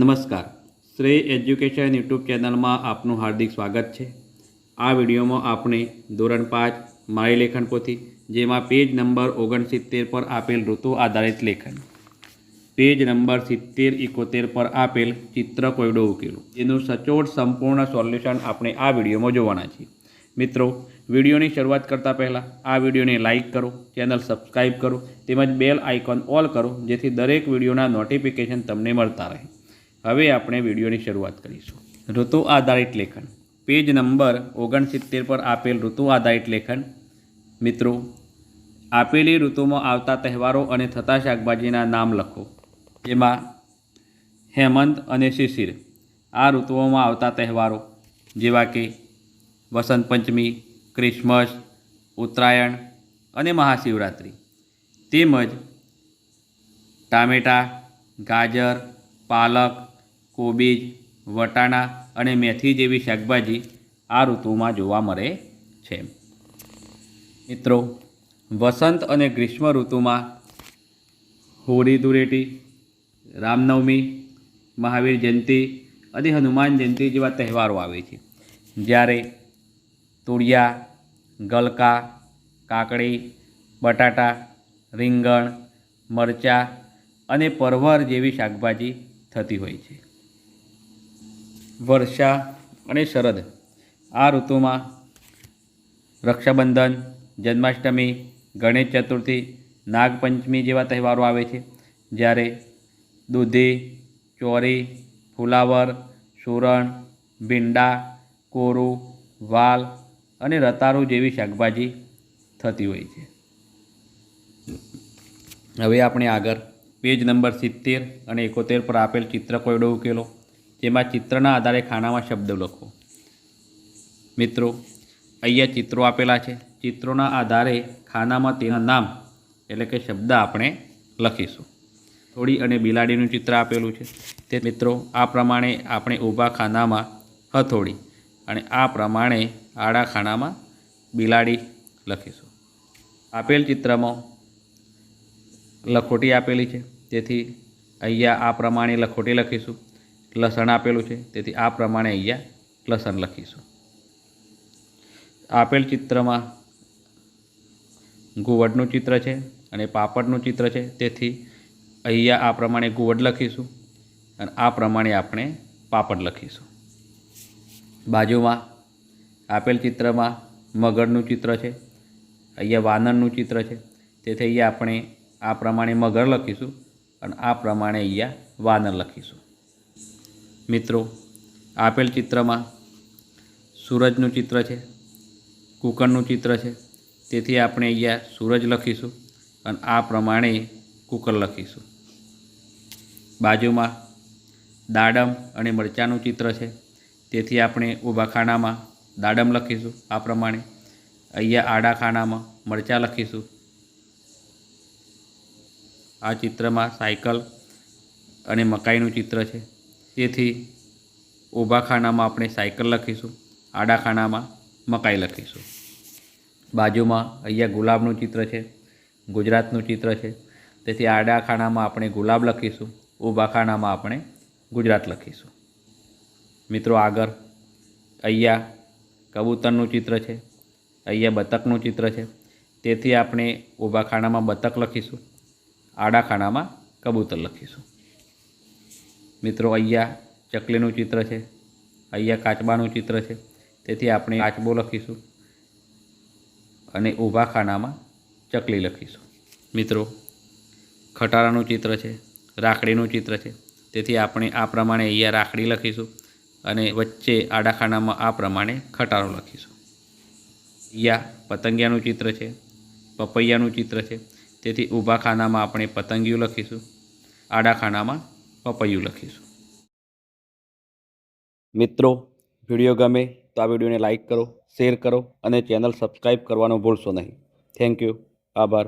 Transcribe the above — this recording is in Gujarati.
નમસ્કાર. શ્રેય એજ્યુકેશન યુટ્યુબ ચેનલમાં આપનું હાર્દિક સ્વાગત છે. આ વિડીયોમાં આપણે ધોરણ પાંચ મારી લેખન પોથી, જેમાં પેજ નંબર ઓગણસિત્તેર પર આપેલ ઋતુ આધારિત લેખન. પેજ નંબર સિત્તેર ઇકોતેર પર આપેલ ચિત્ર કોયડો ઉકેલો. એનું સચોટ સંપૂર્ણ સોલ્યુશન આપણે આ વિડીયોમાં જોવાના છીએ. મિત્રો, વિડીયોની શરૂઆત કરતાં પહેલાં આ વિડીયોને લાઇક કરો, ચેનલ સબસ્ક્રાઈબ કરો, તેમજ બેલ આઇકોન ઓલ કરો, જેથી દરેક વિડીયોના નોટિફિકેશન તમને મળતા રહે. હવે આપણે વિડીયોની શરૂઆત કરીશું. ઋતુ આધારિત લેખન. પેજ નંબર ઓગણસિત્તેર પર આપેલ ઋતુ આધારિત લેખન. મિત્રો, આપેલી ઋતુમાં આવતા તહેવારો અને થતા શાકભાજીના નામ લખો. જેમાં હેમંત અને શિશિર આ ઋતુઓમાં આવતા તહેવારો જેવા કે વસંત પંચમી, ક્રિસમસ, ઉત્તરાયણ અને મહાશિવરાત્રિ. તેમજ ટામેટાં, ગાજર, પાલક કોબીજ, વટાણા અને મેથી જેવી શાકભાજી આ ઋતુમાં જોવા મળે છે. મિત્રો, વસંત અને ગ્રીષ્મ ઋતુમાં હોળી ધૂળેટી, રામનવમી, મહાવીર જયંતિ અને હનુમાન જયંતિ જેવા તહેવારો આવે છે. જ્યારે તુળિયા ગલકા, કાકડી, બટાટા, રીંગણ, મરચાં અને પરવર જેવી શાકભાજી થતી હોય છે. વર્ષા અને શરદ. આ ઋતુમાં રક્ષાબંધન, જન્માષ્ટમી, ગણેશ ચતુર્થી, નાગપંચમી જેવા તહેવારો આવે છે. જ્યારે દૂધી, ચોરી, ફુલાવર, સુરણ, ભીંડા, કોરું, વાલ અને રતાળુ જેવી શાકભાજી થતી હોય છે. હવે આપણે આગળ પેજ નંબર સિત્તેર અને એકોતેર પર આપેલ ચિત્ર કોયડો ઉકેલો. જેમાં ચિત્રના આધારે ખાનામાં શબ્દો લખો. મિત્રો, અહીંયા ચિત્રો આપેલા છે. ચિત્રોના આધારે ખાનામાં તેના નામ એટલે કે શબ્દ આપણે લખીશું. થોડી અને બિલાડીનું ચિત્ર આપેલું છે. તે મિત્રો, આ પ્રમાણે આપણે ઊભા ખાનામાં હથોડી અને આ પ્રમાણે આડા ખાનામાં બિલાડી લખીશું. આપેલ ચિત્રમાં લખોટી આપેલી છે. તેથી અહીંયા આ પ્રમાણે લખોટી લખીશું. લસણ આપેલું છે. તેથી આ પ્રમાણે અહીંયા લસણ લખીશું. આપેલ ચિત્રમાં ગુવડનું ચિત્ર છે અને પાપડનું ચિત્ર છે. તેથી અહીંયા આ પ્રમાણે ગુવડ લખીશું અને આ પ્રમાણે આપણે પાપડ લખીશું. બાજુમાં આપેલ ચિત્રમાં મગરનું ચિત્ર છે. અહીંયા વાનરનું ચિત્ર છે. તેથી અહીંયા આપણે આ પ્રમાણે મગર લખીશું અને આ પ્રમાણે અહીંયા વાનર લખીશું. મિત્રો, આપેલ ચિત્રમાં સૂરજનું ચિત્ર છે કુકરનું ચિત્ર છે. તેથી આપણે અહીંયા સૂરજ લખીશું અને આ પ્રમાણે કુકર લખીશું. બાજુમાં દાડમ અને મરચાંનું ચિત્ર છે. તેથી આપણે ઊભા ખાનામાં દાડમ લખીશું આ પ્રમાણે. અહીંયા આડા ખાનામાં મરચાં લખીશું. આ ચિત્રમાં સાયકલ અને મકાઈનું ચિત્ર છે. તેથી ઊભા ખાનામાં આપણે સાયકલ લખીશું, આડા ખાનામાં મકાઈ લખીશું. બાજુમાં અહીંયા ગુલાબનું ચિત્ર છે, ગુજરાતનું ચિત્ર છે. તેથી આડા ખાનામાં આપણે ગુલાબ લખીશું, ઊભા ખાનામાં આપણે ગુજરાત લખીશું. મિત્રો આગળ અહીંયા કબૂતરનું ચિત્ર છે, અહીંયા બતકનું ચિત્ર છે. તેથી આપણે ઊભા ખાનામાં બતક લખીશું, આડા ખાનામાં કબૂતર લખીશું. મિત્રો, અહીંયા ચકલીનું ચિત્ર છે, અહીંયા કાચબાનું ચિત્ર છે. તેથી આપણે કાચબો લખીશું અને ઊભા ખાનામાં ચકલી લખીશું. મિત્રો, ખટારાનું ચિત્ર છે, રાખડીનું ચિત્ર છે. તેથી આપણે આ પ્રમાણે અહીંયા રાખડી લખીશું અને વચ્ચે આડા ખાનામાં આ પ્રમાણે ખટારો લખીશું. અહીંયા પતંગિયાનું ચિત્ર છે, પપૈયાનું ચિત્ર છે. તેથી ઊભા ખાનામાં આપણે પતંગિયું લખીશું, આડા ખાનામાં પપૈયું લખીશું. મિત્રો વીડિયો ગમે તો આ વિડીયોને લાઈક કરો શેર કરો અને ચેનલ સબસ્ક્રાઈબ કરવાનું ભૂલશો નહીં. થેન્ક યુ આભાર.